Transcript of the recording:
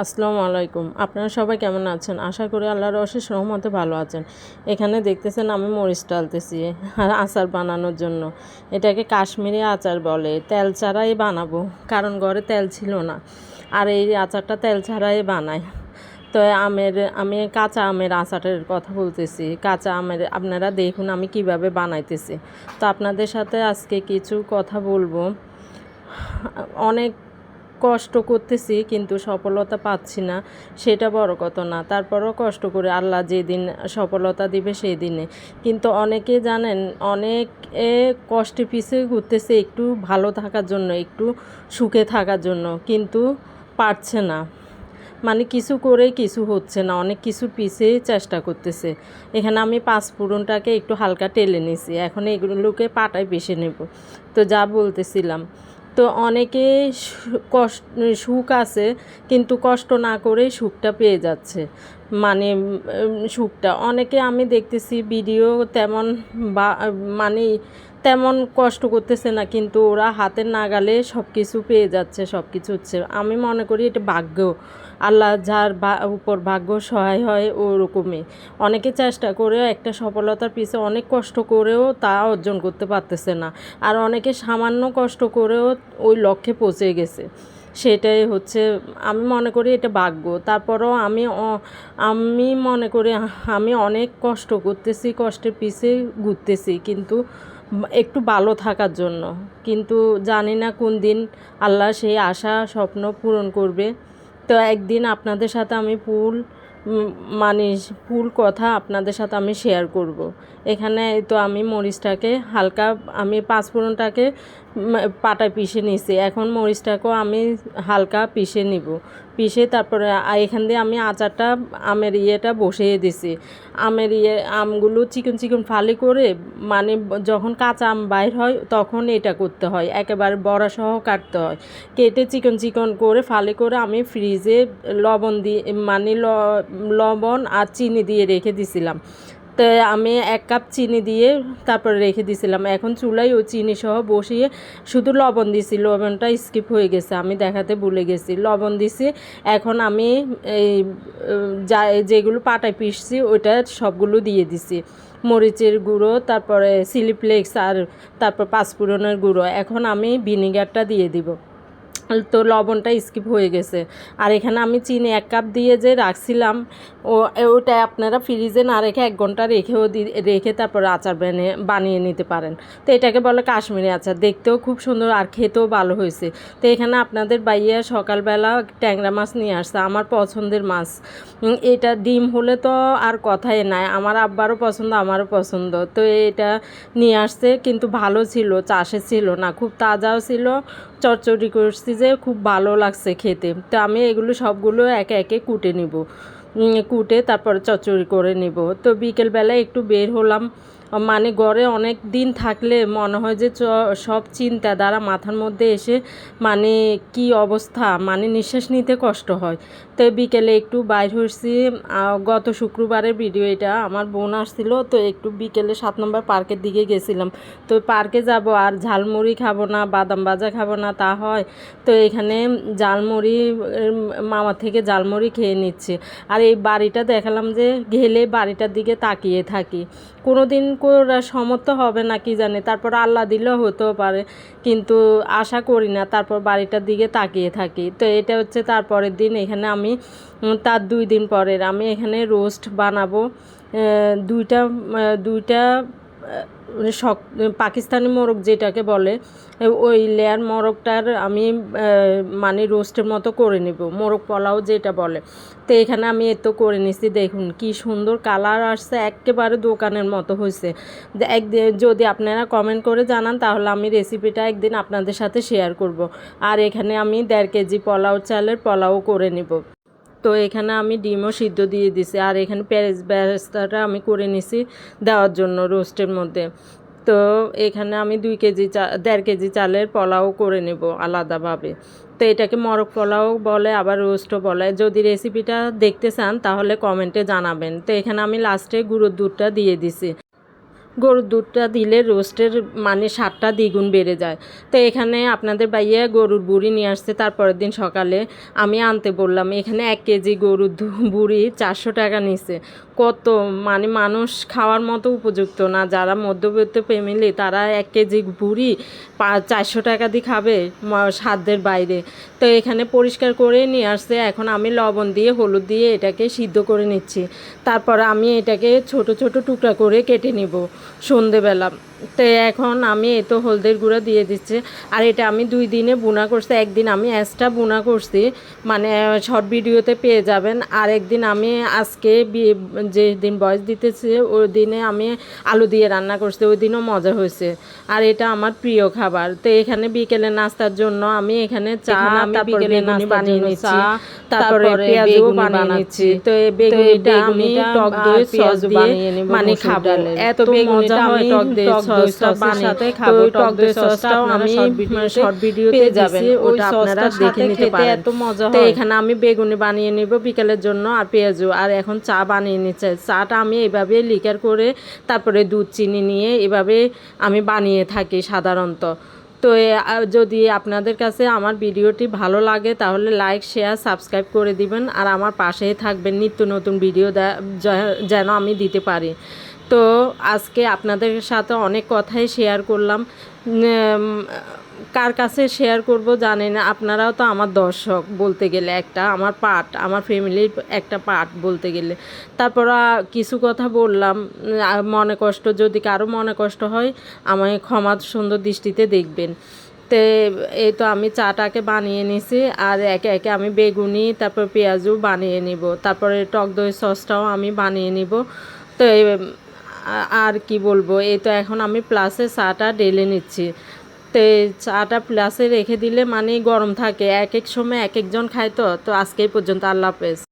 আসসালামু আলাইকুম। আপনারা সবাই কেমন আছেন? আশা করি আল্লাহর অশেষ রহমতে ভালো আছেন। এখানে দেখতেছেন আমি মরিচ টালতেছি আচার বানানোর জন্য। এটাকে কাশ্মীরি আচার বলে। তেল ছাড়াই বানাবো, কারণ ঘরে তেল ছিল না। আর এই আচারটা তেল ছাড়াই বানাই। তো আমের, আমি কাঁচা আমের আচারের কথা বলতেছি। কাঁচা আমের, আপনারা দেখুন আমি কীভাবে বানাইতেছি। তো আপনাদের সাথে আজকে কিছু কথা বলব। অনেক কষ্ট করতেছি, কিন্তু সফলতা পাচ্ছি না, সেটা বড় কথা না। তারপরও কষ্ট করে আল্লাহ যেদিন সফলতা দিবে সেই দিনে কিন্তু অনেকে জানেন, অনেক কষ্টে পিছিয়ে ঘুরতেছে একটু ভালো থাকার জন্য, একটু সুখে থাকার জন্য, কিন্তু পারছে না। মানে কিছু করে কিছু হচ্ছে না, অনেক কিছু পিছিয়ে চেষ্টা করতেছে। এখানে আমি পাঁচ ফোড়নটাকে একটু হালকা টেলে নিছি, এখন এগুলোকে পাটায় বেছে নেব। তো যা বলতেছিলাম তো অনেকে কষ্ট সুখ আছে, কিন্তু কষ্ট না করেই সুখটা পেয়ে যাচ্ছে। মানে সুখটা। অনেকে আমি দেখতেছি ভিডিও তেমন বা মানে তেমন কষ্ট করতেছে না, কিন্তু ওরা হাতের নাগালে সব কিছু পেয়ে যাচ্ছে সব কিছু হচ্ছে। আমি মনে করি এটা ভাগ্য। আল্লাহ যার উপর ভাগ্য সহায় হয় ওরকমই। অনেকে চেষ্টা করেও একটা সফলতার পিছে অনেক কষ্ট করেও তা অর্জন করতে পারতেছে না। আর অনেকে সামান্য কষ্ট করেও ওই লক্ষ্যে পৌঁছে গেছে। সেটাই হচ্ছে, আমি মনে করি এটা ভাগ্য। তারপরও আমি আমি মনে করি আমি অনেক কষ্ট করতেছি, কষ্টের পিছে ঘুরতেছি, কিন্তু একটু ভালো থাকার জন্য। কিন্তু জানি না কোন দিন আল্লাহ সেই আশা, স্বপ্ন পূরণ করবে। তো একদিন আপনাদের সাথে আমি উম, মানে ফুল কথা আপনাদের সাথে আমি শেয়ার করব। এখানে তো আমি মরিচটাকে হালকা, আমি পাঁচফোড়নটাকে পাটায় পিষে নিছি। এখন মরিচটাকেও আমি হালকা পিষে নিব। পিষে তারপরে এখান দিয়ে আমি আচারটা, আমের ইয়েটা বসিয়ে দিছি। আমের ইয়ে আমগুলো চিকন চিকন ফালি করে মানে যখন কাঁচা আম বাইর হয়, তখন এটা করতে হয়। একেবারে বড়া সহ কাটতে হয়। কেটে চিকন চিকন করে ফালি করে আমি ফ্রিজে লবণ দিয়ে মানে ল- লবণ আর চিনি দিয়ে রেখে দিছিলাম। তো আমি এক কাপ চিনি দিয়ে তারপরে রেখে দিছিলাম। এখন চুলায় ও চিনি সহ বসিয়ে শুধু লবণ দিছি। লবণটা স্কিপ হয়ে গেছে, আমি দেখাতে ভুলে গেছি। লবণ দিছি, এখন আমি এই, যা, যেগুলো পাটায় পিসছি ওইটা সবগুলো দিয়ে দিছি। মরিচের গুঁড়ো, তারপরে সিলিপ্লেক্স আর তারপর পাঁচফোড়নের গুঁড়ো। এখন আমি ভিনিগারটা দিয়ে দিব। তো লবণটা স্কিপ হয়ে গেছে। আর এখানে আমি চিনি এক কাপ দিয়ে যে রাখছিলাম, ও ওটা আপনারা ফ্রিজে না রেখে এক ঘণ্টা রেখেও দি- রেখে তারপর আচার বানিয়ে বানিয়ে নিতে পারেন। তো এটাকে বলে কাশ্মীরি আচার, দেখতেও খুব সুন্দর আর খেতেও ভালো হয়েছে। তো এখানে আপনাদের বাইয়া সকালবেলা ট্যাংরা মাছ নিয়ে আসছে, আমার পছন্দের মাছ। এটা ডিম হলে তো আর কথাই নাই, আমার আব্বারও পছন্দ, আমারও পছন্দ। তো এটা নিয়ে আসছে, কিন্তু ভালো ছিল, চাষে ছিল না, খুব তাজাও ছিল চচ্চড়ি করছি যে খুব ভালো লাগছে খেতে। তো আমি এগুলো সবগুলো একে একে কুটে নিব। কুটে তারপর চচ্চড়ি করে নিব। তো বিকেলবেলা একটু বের হলাম। মানে ঘরে অনেক দিন থাকলে মনে হয় যে সব চিন্তা দ্বারা মাথার মধ্যে এসে মানে কি অবস্থা মানে নিঃশ্বাস নিতে কষ্ট হয়। তো বিকেলে একটু বাইর হয়েছি গত শুক্রবারের ভিডিও এটা আমার বোন আসছিল, তো একটু বিকেলে সাত নম্বর পার্কের দিকে গেছিলাম। তো পার্কে যাব, আর ঝালমুড়ি খাব না, বাদাম ভাজা খাব না, তা হয়। তো এখানে ঝালমুড়ি মামা থেকে ঝালমুড়ি খেয়ে নিচ্ছে। আর এই বাড়িটা দেখালাম যে, গেলে বাড়িটার দিকে তাকিয়ে থাকি। কোনো দিন সমর্থ হবে না, কি জানে। তারপর আল্লাহ দিলেও হতেও পারে, কিন্তু আশা করি না। তারপর বাড়িটার দিকে তাকিয়ে থাকি। তো এটা হচ্ছে তারপরের দিন। এখানে আমি তার দুই দিন পরের। আমি এখানে রোস্ট বানাবো দুইটা দুইটা শক পাকিস্তানি মোরগ যেটাকে বলে ওই লেয়ার মোরগটার আমি মানে রোস্টের মতো করে নেব, মোরগ পোলাও যেটা বলে। তো এখানে আমি এত করে নিছি, দেখুন কি সুন্দর কালার আসছে, একেবারে দোকানের মতো হয়েছে একদিন যদি আপনারা কমেন্ট করে জানান, তাহলে আমি রেসিপিটা একদিন আপনাদের সাথে শেয়ার করব। আর এখানে আমি দেড় কেজি পোলাও চালের পোলাও করে নেব। তো এখানে আমি ডিমও সিদ্ধ দিয়ে দিছি। আর এখানে প্যারেস ব্যারেস্তাটা আমি করে নিছি দেওয়ার জন্য রোস্টের মধ্যে। তো এখানে আমি দুই কেজি চা, দেড় কেজি চালের পোলাও করে নেব আলাদাভাবে। তো এটাকে মরক পোলাও বলে, আবার রোস্টও বলে। যদি রেসিপিটা দেখতে চান, তাহলে কমেন্টে জানাবেন। তো এখানে আমি লাস্টে গুঁড়োর দুধটা দিয়ে দিছি। গরুর দুধটা দিলে রোস্টের মানে স্বাদটা দ্বিগুণ বেড়ে যায়। তো এখানে আপনাদের বাইয়া গরুর বুড়ি নিয়ে আসছে, তারপরের দিন সকালে আমি আনতে বললাম, এখানে এক কেজি গরুর বুড়ি চারশো টাকা নিছে। কত মানে মানুষ খাওয়ার মতো উপযুক্ত না। যারা মধ্যবিত্ত ফ্যামিলি তারা এক কেজি বুড়ি চারশো টাকা দিয়ে খাবে সাধ্যের বাইরে। তো এখানে পরিষ্কার করে নিয়ে আসছে, এখন আমি লবণ দিয়ে, হলুদ দিয়ে এটাকে সিদ্ধ করে নিচ্ছি। তারপর আমি এটাকে ছোট ছোট টুকরা করে কেটে নিব। সন্ধেবেলা। তো এখন আমি এই তো হলদের গুঁড়া দিয়ে দিচ্ছি। আর এটা আমি দুই দিনে বুনা করছি। একদিন আমি এক্সট্রা বুনা করছি। মানে শর্ট ভিডিওতে পেয়ে যাবেন। আর একদিন আমি আজকে যে দিন বয়স দিতেছি ওই দিনে আমি আলু দিয়ে রান্না করছি। ওই দিনও মজা হয়েছে। আর এটা আমার প্রিয় খাবার। তো এখানে বিকেলে নাস্তার জন্য আমি এখানে চা আমি বিকেলে বানিয়ে নিচ্ছি। তারপরে পেঁয়াজও বানিয়ে নিচ্ছি। তো এই বেগুনিটা আমি টক দই সস দিয়ে মানে খাব। এত বেগুনিটা আমি টক দই সসটা সাথে খাব। টক দই সসটাও আমি শর্ট ভিডিওতে যাবেন। ওটা আপনারা দেখে নিতে পারেন এত মজা হয়। এখানে আমি বেগুনি বানিয়ে নিব বিকেলের জন্য আর পেঁয়াজু আর এখন চা বানিয়ে নিচ্ছে চাটা আমি এইভাবে লিকার করে তারপরে দুধ চিনি নিয়ে এভাবে আমি বানিয়ে থাকি সাধারণত তো যদি আপনাদের কাছে আমার ভিডিওটি ভালো লাগে তাহলে লাইক শেয়ার সাবস্ক্রাইব করে দিবেন আর আমার পাশেই থাকবেন নিত্য নতুন ভিডিও যেন আমি দিতে পারি তো আজকে আপনাদের সাথে অনেক কথাই শেয়ার করলাম। কার কাছে শেয়ার করব জানি না। আপনারাও তো আমার দর্শক বলতে গেলে একটা, আমার পার্ট আমার ফ্যামিলির একটা পার্ট বলতে গেলে। তারপর কিছু কথা বললাম। মনে কষ্ট, যদি কারও মনে কষ্ট হয়, আমায় ক্ষমা সুন্দর দৃষ্টিতে দেখবেন। তো, এই তো আমি চাটাকে বানিয়ে নিছি, আর একে একে আমি বেগুনি, তারপর পেঁয়াজও বানিয়ে নিব। তারপরে টক দই সসটাও আমি বানিয়ে নিব। তো আর কি বলব, এই তো এখন আমি প্লাসে চাটা ডেলে নিচ্ছি। তো চাটা প্লাসে রেখে দিলে মানে গরম থাকে, এক এক সময় এক একজন খায় তো তো আজকেই পর্যন্ত, আল্লাহ হাফেজ।